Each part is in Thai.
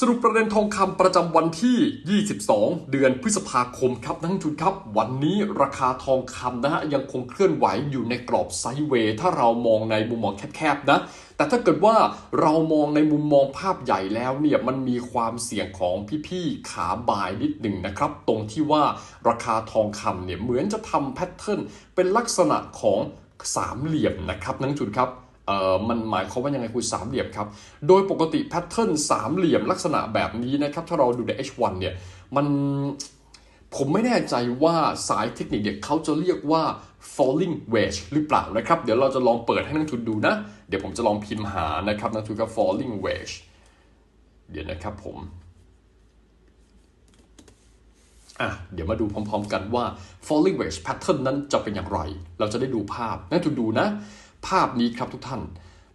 สรุปประเด็นทองคำประจำวันที่ 22 เดือนพฤษภาคมครับนักลงทุนครับ วันนี้ราคาทองคำนะฮะยังคงเคลื่อนไหวอยู่ในกรอบไซด์เวย์ ถ้าเรามองในมุมมองแคบๆนะแต่ถ้าเกิดว่าเรามองในมุมมองภาพใหญ่แล้วเนี่ยมันมีความเสี่ยงของพี่ๆขาบายนิดหนึ่งนะครับ ตรงที่ว่าราคาทองคำเนี่ยเหมือนจะทำแพทเทิร์นเป็นลักษณะของสามเหลี่ยมนะครับนักลงทุนครับ เอ่อมันหมายความว่ายังไงคุณสามเหลี่ยมครับ โดยปกติแพทเทิร์นสามเหลี่ยมลักษณะแบบนี้นะครับ ถ้าเราดูใน H1 เนี่ย มันผมไม่แน่ใจว่าสายเทคนิคเนี่ยเขาจะเรียกว่า falling wedge หรือเปล่านะครับ เดี๋ยวเราจะลองเปิดให้นักทุนดูนะ เดี๋ยวผมจะลองพิมพ์หานะครับนักทุนกับ falling wedge เดี๋ยวนะครับผมอะเดี๋ยวมาดูพร้อมๆกันว่า falling wedge pattern นั้นจะเป็นอย่างไร เราจะได้ดูภาพนั่นทุนดูนะ ภาพนี้ครับทุกท่าน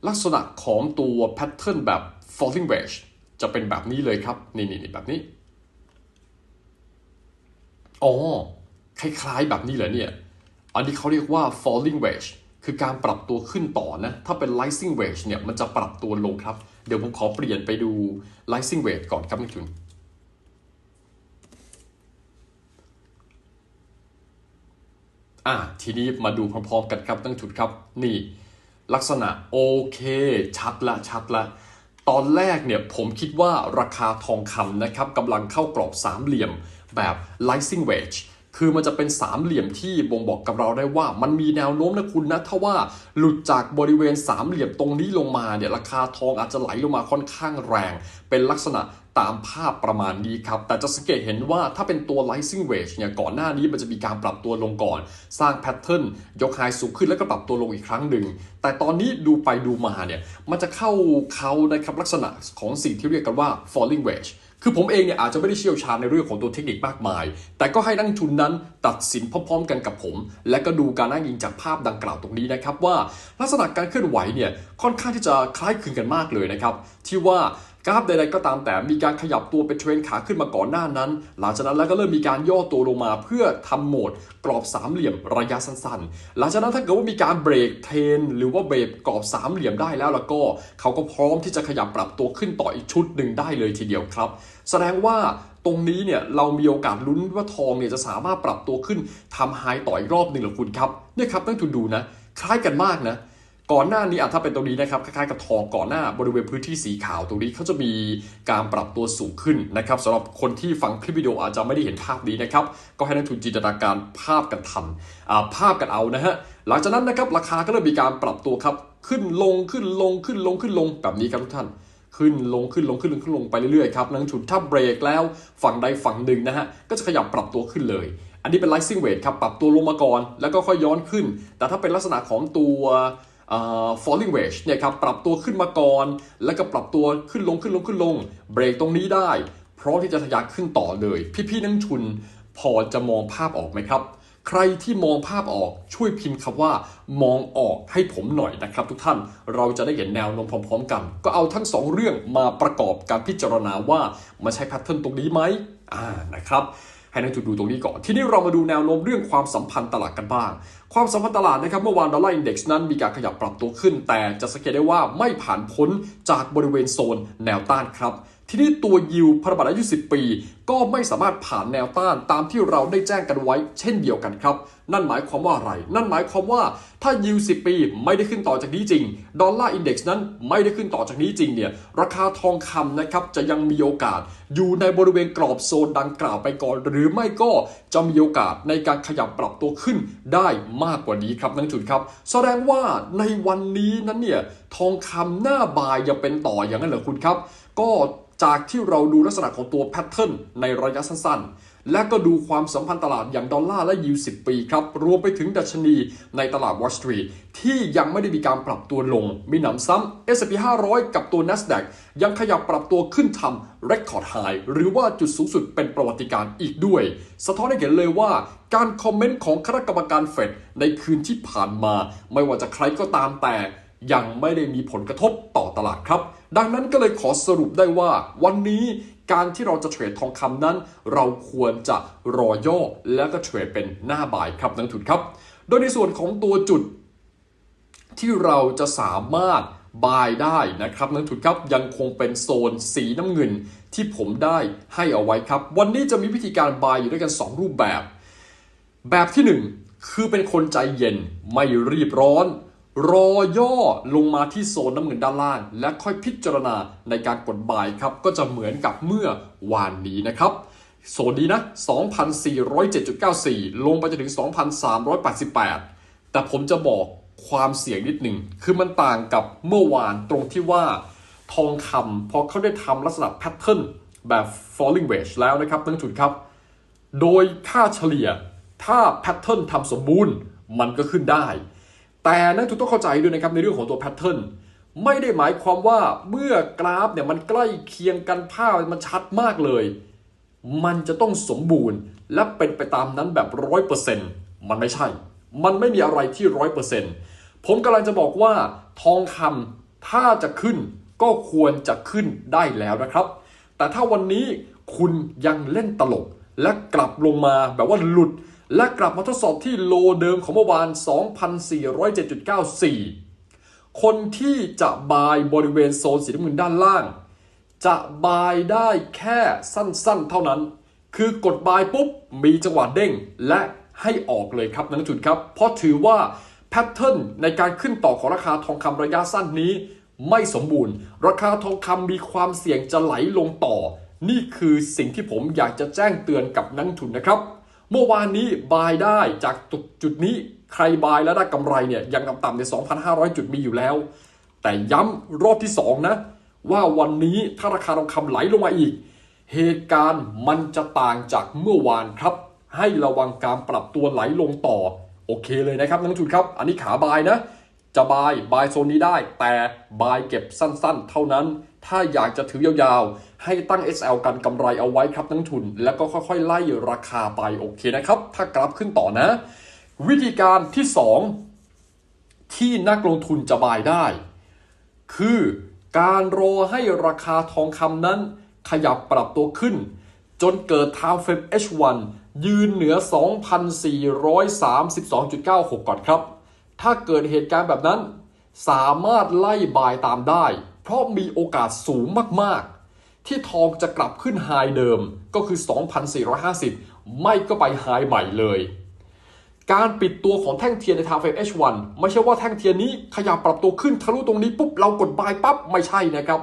ลักษณะของตัว pattern แบบ falling wedge จะเป็นแบบนี้เลยครับ นี่นี่แบบนี้ อ๋อ คล้ายๆแบบนี้เหรอเนี่ย อันนี้เขาเรียกว่า falling wedge คือการปรับตัวขึ้นต่อนะ ถ้าเป็น rising wedge เนี่ย มันจะปรับตัวลงครับ เดี๋ยวผมขอเปลี่ยนไปดู rising wedge ก่อนครับนักทุน อะทีนี้มาดูพร้อมๆกันครับตั้งจุดครับ นี่ ลักษณะโอเค ชัดละชัดละ ตอนแรกเนี่ยผมคิดว่าราคาทองคำนะครับกำลังเข้ากรอบสามเหลี่ยมแบบ rising wedge คือมันจะเป็นสามเหลี่ยมที่บ่งบอกกับเราได้ว่า มันมีแนวโน้มนะคุณนะถ้าว่าหลุดจากบริเวณสามเหลี่ยมตรงนี้ลงมาเนี่ยราคาทองอาจจะไหลลงมาค่อนข้างแรง เป็นลักษณะ ตามภาพประมาณนี้ครับ แต่จะสังเกตเห็นว่าถ้าเป็นตัว rising wedge เนี่ยก่อนหน้านี้มันจะมีการปรับตัวลงก่อน สร้างแพทเทิร์นยกไฮสูงขึ้นแล้วก็ปรับตัวลงอีกครั้งหนึ่ง แต่ตอนนี้ดูไปดูมาเนี่ยมันจะเข้าเขานะครับลักษณะของสิ่งที่เรียกกันว่า falling wedge คือผมเองเนี่ยอาจจะไม่ได้เชี่ยวชาญในเรื่องของตัวเทคนิคมากมาย แต่ก็ให้นักทุนนั้นตัดสินพร้อมๆกันกับผม และก็ดูการอ้างอิงจากภาพดังกล่าวตรงนี้นะครับว่าลักษณะการเคลื่อนไหวเนี่ยค่อนข้างที่จะคล้ายคลึงกันมากเลยนะครับที่ว่า กราฟใดๆก็ตามแต่มีการขยับตัวเป็นเทรนขาขึ้นมาก่อนหน้านั้น หลังจากนั้นแล้วก็เริ่มมีการย่อตัวลงมาเพื่อทำโหมดกรอบสามเหลี่ยมระยะสั้นๆ หลังจากนั้นถ้าเกิดว่ามีการเบรกเทรนหรือว่าเบรกกรอบสามเหลี่ยมได้แล้วแล้วก็ เขาก็พร้อมที่จะขยับปรับตัวขึ้นต่ออีกชุดหนึ่งได้เลยทีเดียวครับ แสดงว่าตรงนี้เนี่ยเรามีโอกาสลุ้นว่าทองเนี่ยจะสามารถปรับตัวขึ้นทำไฮต่ออีกรอบหนึ่งหรือคุณครับเนี่ยครับตั้งทุนดูนะ คล้ายกันมากนะ ก่อนหน้านี้อะถ้าเป็นตรงนี้นะครับคล้ายๆกับทองก่อนหน้าบริเวณพื้นที่สีขาวตรงนี้เขาจะมีการปรับตัวสูงขึ้นนะครับสำหรับคนที่ฟังคลิปวิดีโออาจจะไม่ได้เห็นภาพนี้นะครับก็ให้นักทุนจินตนาการภาพกันทันอ่าภาพกันเอานะฮะหลังจากนั้นนะครับราคาก็เริ่มมีการปรับตัวครับขึ้นลงขึ้นลงขึ้นลงขึ้นลงแบบนี้ครับทุกท่านขึ้นลงขึ้นลงขึ้นลงขึ้นลงไปเรื่อยๆครับนักทุนถ้าเบรกแล้วฝั่งใดฝั่งหนึ่งนะฮะก็จะขยับปรับตัวขึ้นเลยอันนี้เป็น rising weight ครับปรับตัวลงมาก่อน แล้วก็ค่อยย้อนขึ้น แต่ถ้าเป็นลักษณะของตัว falling wedge เนี่ยครับปรับตัวขึ้นมาก่อน แล้วก็ปรับตัวขึ้นลงขึ้นลงขึ้นลง เบรกตรงนี้ได้พร้อมที่จะทะยานขึ้นต่อเลย พี่ๆนักทุนพอจะมองภาพออกไหมครับ ใครที่มองภาพออกช่วยพิมพ์คำว่า มองออกให้ผมหน่อยนะครับ ทุกท่านเราจะได้เห็นแนวโน้มพร้อมๆ กัน ก็เอาทั้งสองเรื่องมาประกอบการพิจารณาว่ามันใช่แพทเทิร์นตรงนี้ไหมอ่านะครับให้นักทุนดูตรงนี้ก่อน ทีนี้เรามาดูแนวโน้มเรื่องความสัมพันธ์ตลาดกันบ้าง ความสัมพันธ์ตลาดนะครับเมื่อวานดอลลาร์อินเด็กซ์นั้นมีการขยับปรับตัวขึ้น แต่จะสังเกตได้ว่าไม่ผ่านพ้นจากบริเวณโซนแนวต้านครับทีนี้ตัวยิวพันธบัตรอายุ 10 ปี ก็ไม่สามารถผ่านแนวต้านตามที่เราได้แจ้งกันไว้ เช่นเดียวกันครับ นั่นหมายความว่าอะไร นั่นหมายความว่าถ้ายิว 10 ปีไม่ได้ขึ้นต่อจากนี้จริง ดอลลาร์อินเด็กซ์นั้นไม่ได้ขึ้นต่อจากนี้จริงเนี่ย ราคาทองคำนะครับจะยังมีโอกาส อยู่ในบริเวณกรอบโซนดังกล่าวไปก่อน หรือไม่ก็จะมีโอกาสในการขยับปรับตัวขึ้นได้มากกว่านี้ครับนักจุดครับ แสดงว่าในวันนี้นั้นเนี่ยทองคำหน้าบายยังเป็นต่ออย่างนั้นเหรอคุณครับ ก็ จากที่เราดูลักษณะของตัวแพทเทิร์นในระยะสั้นๆ และก็ดูความสัมพันธ์ตลาดอย่างดอลลาร์และยู10 ปีครับ รวมไปถึงดัชนีในตลาดวอลสตรีทที่ยังไม่ได้มีการปรับตัวลง มีหนำซ้ำ S&P 500 กับตัว NASDAQ ยังขยับปรับตัวขึ้นทำ Record High หรือว่าจุดสูงสุดเป็นประวัติการอีกด้วย สะท้อนให้เห็นเลยว่าการคอมเมนต์ของคณะกรรมการเฟดในคืนที่ผ่านมา ไม่ว่าจะใครก็ตามแต่ ยังไม่ได้มีผลกระทบต่อตลาดครับ ดังนั้นก็เลยขอสรุปได้ว่า วันนี้การที่เราจะเทรดทองคำนั้น เราควรจะรอย่อแล้วก็เทรดเป็นหน้าบ่ายครับนักทุนครับ โดยในส่วนของตัวจุดที่เราจะสามารถบายได้นะครับนักทุนครับยังคงเป็นโซนสีน้ำเงินที่ผมได้ให้เอาไว้ครับ วันนี้จะมีวิธีการบายอยู่ด้วยกัน 2 รูปแบบ แบบที่ 1 คือเป็นคนใจเย็นไม่รีบร้อน รอย่อลงมาที่โซนน้ำเงินด้านล่าง และค่อยพิจารณาในการกดบายครับ ก็จะเหมือนกับเมื่อวานนี้นะครับโซนนี้นะ 2,407.94 ลงไปจนถึง 2,388 แต่ผมจะบอกความเสี่ยงนิดหนึ่ง คือมันต่างกับเมื่อวานตรงที่ว่า ทองคำพอเขาได้ทำลักษณะแพทเทิร์นแบบ falling wedge แล้วนะครับนักจุดครับ โดยค่าเฉลี่ย ถ้าแพทเทิร์นทำสมบูรณ์ มันก็ขึ้นได้ แต่นักทุนต้องเข้าใจด้วยนะครับในเรื่องของตัวแพทเทิร์นไม่ได้หมายความว่าเมื่อกราฟเนี่ยมันใกล้เคียงกันภาพมันชัดมากเลย มันจะต้องสมบูรณ์ และเป็นไปตามนั้นแบบร้อยเปอร์เซ็นต์มันไม่ใช่ มันไม่มีอะไรที่ร้อยเปอร์เซ็นต์ผมกำลังจะบอกว่าทองคำถ้าจะขึ้นก็ควรจะขึ้นได้แล้วนะครับ แต่ถ้าวันนี้คุณยังเล่นตลก และกลับลงมาแบบว่าหลุด และกลับมาทดสอบที่โลเดิมของเมื่อวาน 2,407.94 คนที่จะบายบริเวณโซนสีน้ำเงินด้านล่าง จะบายได้แค่สั้นๆ เท่านั้น คือกดบายปุ๊บ มีจังหวะเด้งและให้ออกเลยครับนักลงทุนครับ เพราะถือว่าแพทเทิร์นในการขึ้นต่อของราคาทองคำระยะสั้นนี้ ไม่สมบูรณ์ ราคาทองคำมีความเสี่ยงจะไหลลงต่อ นี่คือสิ่งที่ผมอยากจะแจ้งเตือนกับนักทุนนะครับ เมื่อวานนี้บายได้จากจุดนี้ใครบายแล้วได้กำไรเนี่ยยังต่ำๆใน 2,500 จุดมีอยู่แล้ว แต่ย้ำรอบที่ 2 นะ ว่าวันนี้ถ้าราคาทองคำไหลลงมาอีก เหตุการณ์มันจะต่างจากเมื่อวานครับ ให้ระวังการปรับตัวไหลลงต่อ โอเคเลยนะครับนักทุนครับ อันนี้ขาบายนะ จะบายบายโซนนี้ได้ แต่บายเก็บสั้นๆ เท่านั้น ถ้าอยากจะถือยาวๆ ให้ตั้ง SL กันกำไรเอาไว้ครับนักลงทุน แล้วก็ค่อยๆ ไล่ราคาไปโอเคนะครับ ถ้ากราฟขึ้นต่อนะ วิธีการที่ 2 ที่นักลงทุนจะบายได้ คือการรอให้ราคาทองคำนั้น ขยับปรับตัวขึ้น จนเกิดทาวเฟม H1 ยืนเหนือ 2,432.96 ก่อนครับ ถ้าเกิดเหตุการณ์แบบนั้น สามารถไล่บายตามได้ เพราะมีโอกาสสูงมากๆ ที่ทองจะกลับขึ้นไฮเดิมก็คือ 2,450 ไม่ก็ไปไฮใหม่เลย การปิดตัวของแท่งเทียนในทางเฟรม H1 ไม่ใช่ว่าแท่งเทียนนี้ขยับปรับตัวขึ้นทะลุตรงนี้ปุ๊บเรากดบายปั๊บไม่ใช่นะครับ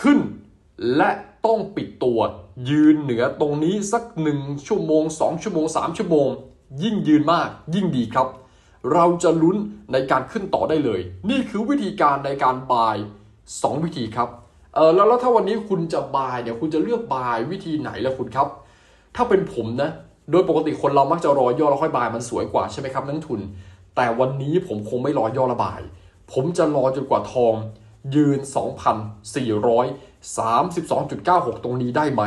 ขึ้นและต้องปิดตัว ยืนเหนือตรงนี้สัก 1 ชั่วโมง 2 ชั่วโมง 3 ชั่วโมง ยิ่งยืนมากยิ่งดีครับ เราจะลุ้นในการขึ้นต่อได้เลย นี่คือวิธีการในการบาย 2 วิธีครับเออแล้วแล้วถ้าวันนี้คุณจะบายเนี่ยคุณจะเลือกบายวิธีไหนล่ะคุณครับ ถ้าเป็นผมนะ โดยปกติคนเรามักจะรอย่อแล้วค่อยบายมันสวยกว่าใช่ไหมครับนักทุน แต่วันนี้ผมคงไม่รอย่อระบาย ผมจะรอจนกว่าทอง ยืน 2,432.96 ตรงนี้ได้ไหม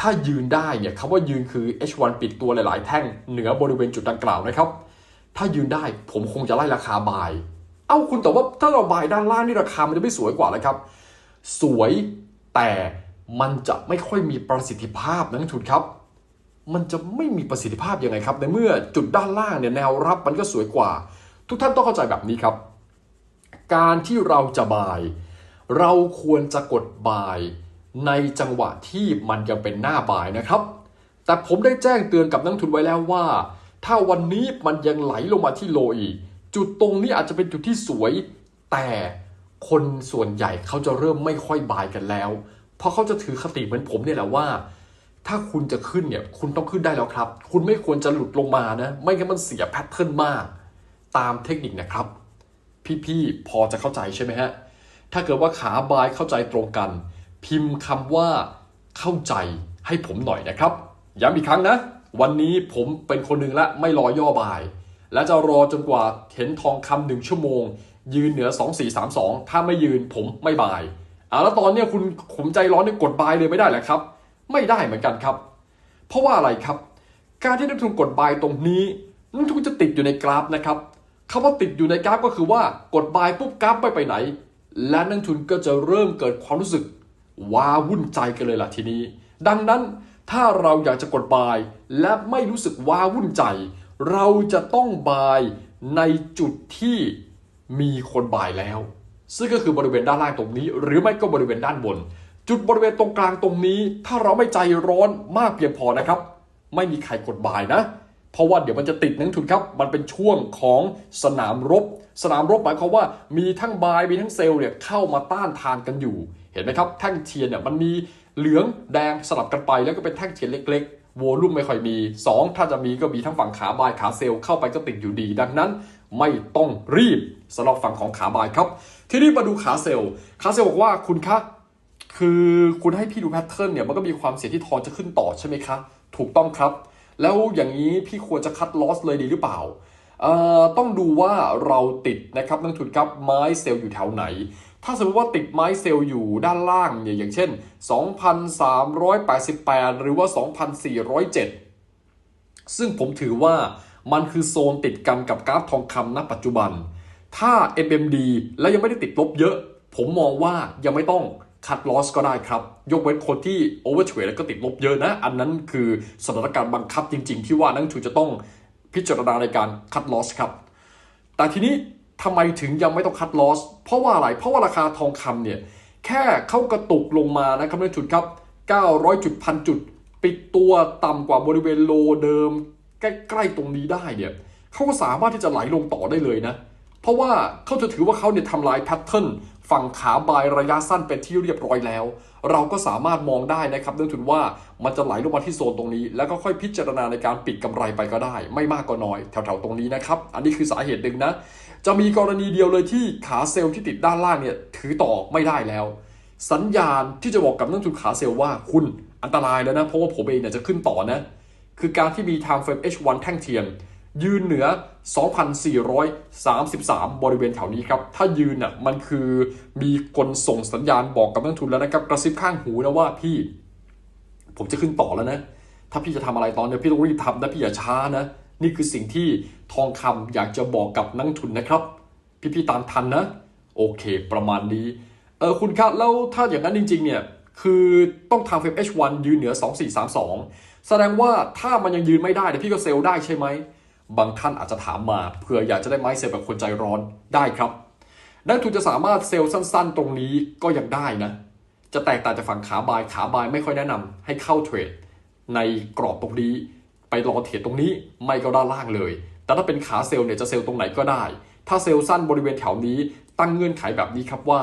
ถ้ายืนได้เนี่ยคำว่ายืนคือ H1 ปิดตัวหลาย ๆ แท่งเหนือบริเวณจุดดังกล่าวนะครับ ถ้ายืนได้ผมคงจะไล่ราคาบายาคุณแต่ว่าถ้าเราบายด้านล่างนี่ราคามันจะไม่สวยกว่าเลยครับ สวยแต่มันจะไม่ค่อยมีประสิทธิภาพนะนักทุนครับ มันจะไม่มีประสิทธิภาพยังไงครับ ในเมื่อจุดด้านล่างเนี่ยแนวรับมันก็สวยกว่า ทุกท่านต้องเข้าใจแบบนี้ครับ การที่เราจะบาย เราควรจะกดบายในจังหวะที่มันยังเป็นหน้าบายนะครับ แต่ผมได้แจ้งเตือนกับนักทุนไว้แล้วว่า ถ้าวันนี้มันยังไหลลงมาที่โลอีก จุดตรงนี้อาจจะเป็นจุดที่สวย แต่คนส่วนใหญ่เขาจะเริ่มไม่ค่อยบายกันแล้ว เพราะเขาจะถือคติเหมือนผมเนี่ยแหละว่า ถ้าคุณจะขึ้นเนี่ยคุณต้องขึ้นได้แล้วครับ คุณไม่ควรจะหลุดลงมานะ ไม่งั้นมันเสียแพทเทิร์นมาก ตามเทคนิคนะครับ พี่ๆพอจะเข้าใจใช่ไหมฮะถ้าเกิดว่าขาบายเข้าใจตรงกัน พิมพ์คำว่าเข้าใจให้ผมหน่อยนะครับย้ำอีกครั้งนะ วันนี้ผมเป็นคนหนึ่งละไม่รอย่อบาย และจะรอจนกว่าเห็นทองคำหนึ่งชั่วโมง ยืนเหนือ 2432 ถ้าไม่ยืนผมไม่บายอ่าแล้วตอนนี้คุณผมใจร้อนเนี่ยกดบายเลยไม่ได้แหละครับ ไม่ได้เหมือนกันครับ เพราะว่าอะไรครับ การที่นักทุนกดบายตรงนี้นักทุนจะติดอยู่ในกราฟนะครับคำว่าติดอยู่ในกราฟก็คือว่ากดบายปุ๊บกราฟไม่ไปไหน และนักทุนก็จะเริ่มเกิดความรู้สึกว้าวุ่นใจกันเลยล่ะทีนี้ ดังนั้นถ้าเราอยากจะกดบายและไม่รู้สึกว้าวุ่นใจ เราจะต้องบายในจุดที่มีคนบายแล้ว ซึ่งก็คือบริเวณด้านล่างตรงนี้ หรือไม่ก็บริเวณด้านบน จุดบริเวณตรงกลางตรงนี้ ถ้าเราไม่ใจร้อนมากเพียงพอนะครับ ไม่มีใครกดบายนะ เพราะว่าเดี๋ยวมันจะติดนักทุนครับ มันเป็นช่วงของสนามรบ สนามรบหมายความว่ามีทั้งบายมีทั้งเซลล์เนี่ยเข้ามาต้านทานกันอยู่ เห็นไหมครับแท่งเทียนเนี่ยมันมีเหลืองแดงสลับกันไปแล้วก็เป็นแท่งเทียนเล็กๆ โวลุ่มไม่ค่อยมี 2 ถ้าจะมีก็มีทั้งฝั่งขาบายขาเซลล์เข้าไปก็ติดอยู่ดี ดังนั้นไม่ต้องรีบสำหรับฝั่งของขาบายครับ ทีนี้มาดูขาเซลล์ขาเซลล์บอกว่าคุณคะคือคุณให้พี่ดูแพทเทิร์นเนี่ยมันก็มีความเสี่ยงที่ทองจะขึ้นต่อใช่ไหมคะ ถูกต้องครับ แล้วอย่างนี้พี่ควรจะคัดลอสเลยดีหรือเปล่าต้องดูว่าเราติดนะครับนักทุนครับไม้เซลล์อยู่แถวไหน ถ้าสมมติว่าติดไม้เซลล์อยู่ด้านล่างเนี่ยอย่างเช่น 2,388 หรือว่า 2,407 ซึ่งผมถือว่ามันคือโซนติดกันกับกราฟทองคำณปัจจุบัน ถ้า MMD แล้วยังไม่ได้ติดลบเยอะ ผมมองว่ายังไม่ต้องคัดลอสก็ได้ครับ ยกเว้นคนที่โอเวอร์เทรดแล้วก็ติดลบเยอะนะ อันนั้นคือสถานการณ์บังคับจริง ๆ ที่ว่านักทุนจะต้องพิจารณาในการคัดลอสครับ แต่ทีนี้ ทำไมถึงยังไม่ต้องคัดลอส เพราะว่าอะไร เพราะว่าราคาทองคำเนี่ย แค่เข้ากระตุกลงมานะครับนักลงทุนครับ 900 จุดพันจุด ปิดตัวต่ำกว่าบริเวณโลเดิม ใกล้ๆตรงนี้ได้เนี่ยเขาก็สามารถที่จะไหลลงต่อได้เลยนะ เพราะว่าเขาจะถือว่าเขาเนี่ยทำลายแพทเทิร์นฝั่งขาบายระยะสั้นเป็นที่เรียบร้อยแล้ว เราก็สามารถมองได้นะครับเนื่องถึงว่ามันจะไหลลงมาที่โซนตรงนี้ แล้วก็ค่อยพิจารณาในการปิดกำไรไปก็ได้ ไม่มากก็น้อยแถวๆตรงนี้นะครับ อันนี้คือสาเหตุหนึ่งนะ จะมีกรณีเดียวเลยที่ขาเซลล์ที่ติดด้านล่างเนี่ยถือต่อไม่ได้แล้ว สัญญาณที่จะบอกกับนักลงทุนขาเซลล์ว่าคุณอันตรายแล้วนะ เพราะว่าผมเองเนี่ยจะขึ้นต่อนะ คือการที่มี time frame H1 แท่งเทียม ยืนเหนือ 2,433 บริเวณแถวนี้ครับ ถ้ายืนน่ะมันคือมีคนส่งสัญญาณบอกกับนักทุนแล้วนะครับ กระซิบข้างหูนะว่าพี่ ผมจะขึ้นต่อแล้วนะ ถ้าพี่จะทำอะไรตอนเนี้ยพี่ต้องรีบทำนะพี่อย่าช้านะ นี่คือสิ่งที่ทองคำอยากจะบอกกับนักทุนนะครับ พี่ๆตามทันนะ โอเค ประมาณนี้เออคุณครับแล้วถ้าอย่างนั้นจริงๆเนี่ยคือต้องทำเฟรม H1 ยืนเหนือ 2432 แสดงว่าถ้ามันยังยืนไม่ได้เนี่ยพี่ก็เซลล์ได้ใช่ไหม บางท่านอาจจะถามมาเผื่ออยากจะได้ไม้เซลล์แบบคนใจร้อนได้ครับ นักทุนจะสามารถเซลล์สั้นๆ ตรงนี้ก็ยังได้นะ จะแตกต่างจากฝั่งขาบายขาบายไม่ค่อยแนะนำให้เข้าเทรดในกรอบตรงนี้ ไปรอเทรดตรงนี้ไม่ก็ด้านล่างเลย แต่ถ้าเป็นขาเซลล์เนี่ยจะเซลล์ตรงไหนก็ได้ ถ้าเซลล์สั้นบริเวณแถวนี้ตั้งเงื่อนไขแบบนี้ครับว่า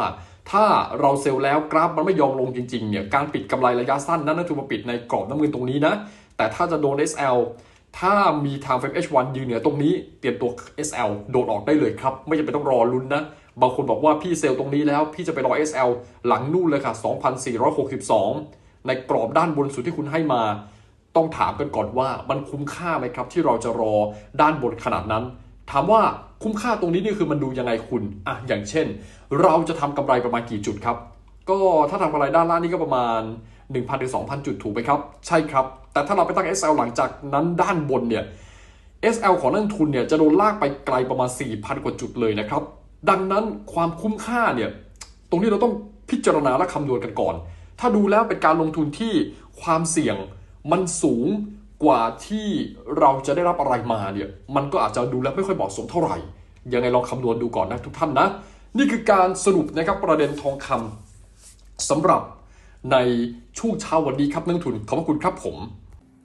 ถ้าเราเซลล์แล้วกราฟมันไม่ยอมลงจริงๆเนี่ยการปิดกำไรระยะสั้นนั้นนักลงมาปิดในกรอบน้ำเงินตรงนี้นะ แต่ถ้าจะโดน SL ถ้ามี time frame H1 ยืนเหนือตรงนี้เตรียมตัว SL โดดออกได้เลยครับ ไม่จำเป็นต้องรอลุ้นนะ บางคนบอกว่าพี่เซลล์ตรงนี้แล้ว พี่จะไปรอ SL หลังนู่นเลยค่ะ 2,462 ในกรอบด้านบนสุดที่คุณให้มา ต้องถามกันก่อนว่ามันคุ้มค่าไหมครับ ที่เราจะรอด้านบนขนาดนั้น ถามว่าคุ้มค่าตรงนี้นี่คือมันดูยังไงคุณอะอย่างเช่น เราจะทำกำไรประมาณกี่จุดครับ ก็ถ้าทำกำไรด้านล่างนี่ก็ประมาณ 1,000ถึง2,000 จุดถูกไหมครับ ใช่ครับ แต่ถ้าเราไปตั้ง SL หลังจากนั้นด้านบนเนี่ย SL ของนักลงทุนเนี่ยจะโดนลากไปไกลประมาณ 4,000 กว่าจุดเลยนะครับ ดังนั้นความคุ้มค่าเนี่ยตรงนี้เราต้องพิจารณาและคำนวณกันก่อน ถ้าดูแล้วเป็นการลงทุนที่ความเสี่ยง มันสูงกว่าที่เราจะได้รับอะไรมาเนี่ยมันก็อาจจะดูแล้วไม่ค่อยเหมาะสมเท่าไหร่ ยังไงลองคำนวณดูก่อนนะทุกท่านนะ นี่คือการสรุปนะครับประเด็นทองคำสำหรับในช่วงเช้าวันนี้ครับนักลงทุนขอบคุณครับผม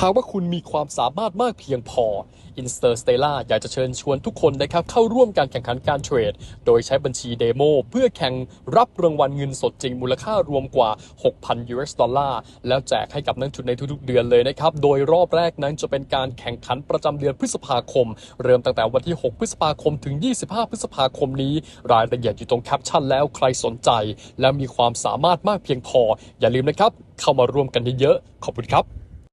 หากว่าคุณมีความสามารถมากเพียงพอ Interstellar อยากจะเชิญชวนทุกคนนะครับเข้าร่วมการแข่งขันการเทรด โดยใช้บัญชีเดโมเพื่อแข่งรับรางวัลเงินสดจริงมูลค่ารวมกว่า 6,000 US ดอลลาร์แล้วแจกให้กับนักทุนในทุกๆเดือนเลยนะครับ โดยรอบแรกนั้นจะเป็นการแข่งขันประจำเดือนพฤษภาคม เริ่มตั้งแต่วันที่ 6 พฤษภาคมถึง 25 พฤษภาคมนี้ รายละเอียดอยู่ตรงแคปชั่นแล้วใครสนใจ และมีความสามารถมากเพียงพอ อย่าลืมนะครับ เข้ามาร่วมกันเยอะๆขอบคุณครับ